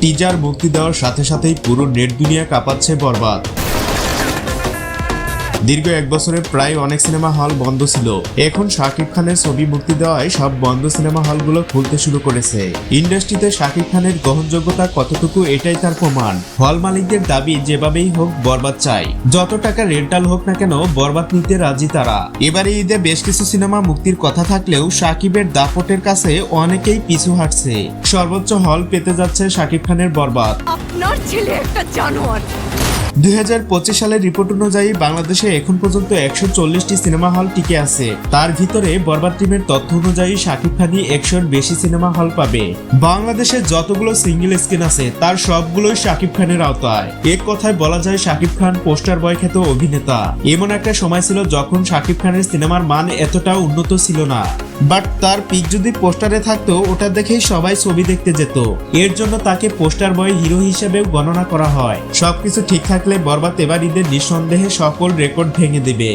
Teaser মুক্তি দেওয়ার সাথে সাথেই পুরো নেট দুনিয়া কাঁপাচ্ছে বরবাদ। দীর্ঘ এক বছরে প্রায় অনেক সিনেমা হল বন্ধ ছিল। এখন শাকিব খানের ছবি মুক্তি দেওয়ায় সব বন্ধ সিনেমা হলগুলো খুলতে শুরু করেছে। ইন্ডাস্ট্রিতে শাকিব খানের গ্রহণযোগ্যতা কতটুকু এটাই তার প্রমাণ। হল মালিকদের দাবি যেভাবেই হোক বরবাদ চাই। যত টাকা রেন্টাল হোক না কেন, বরবাদ নিতে রাজি তারা। এবারে ঈদে বেশ কিছু সিনেমা মুক্তির কথা থাকলেও শাকিবের দাপটের কাছে অনেকেই পিছু হাঁটছে। সর্বোচ্চ হল পেতে যাচ্ছে শাকিব খানের বরবাদ। আপনার ছেলে একটা জানোয়ার। দুই হাজার পঁচিশ সালের রিপোর্ট অনুযায়ী বাংলাদেশে এখন পর্যন্ত একশো চল্লিশটি সিনেমা হল টিকে আছে। তার ভিতরে বরবাদ টিমের তথ্য অনুযায়ী শাকিব খানই একশোর বেশি সিনেমা হল পাবে। বাংলাদেশে যতগুলো সিঙ্গেল স্ক্রিন আছে, তার সবগুলোই শাকিব খানের আওতায়। এক কথায় বলা যায়, শাকিব খান পোস্টার বয় খ্যাত অভিনেতা। এমন একটা সময় ছিল যখন শাকিব খানের সিনেমার মান এতটাও উন্নত ছিল না। বাট তার পিক যদি পোস্টারে থাকতো, ওটা দেখেই সবাই ছবি দেখতে যেত। এর জন্য তাকে পোস্টার বয় হিরো হিসেবেও গণনা করা হয়। সবকিছু ঠিক থাকলে বরবাদ এবার ঈদের নিঃসন্দেহে সকল রেকর্ড ভেঙে দেবে।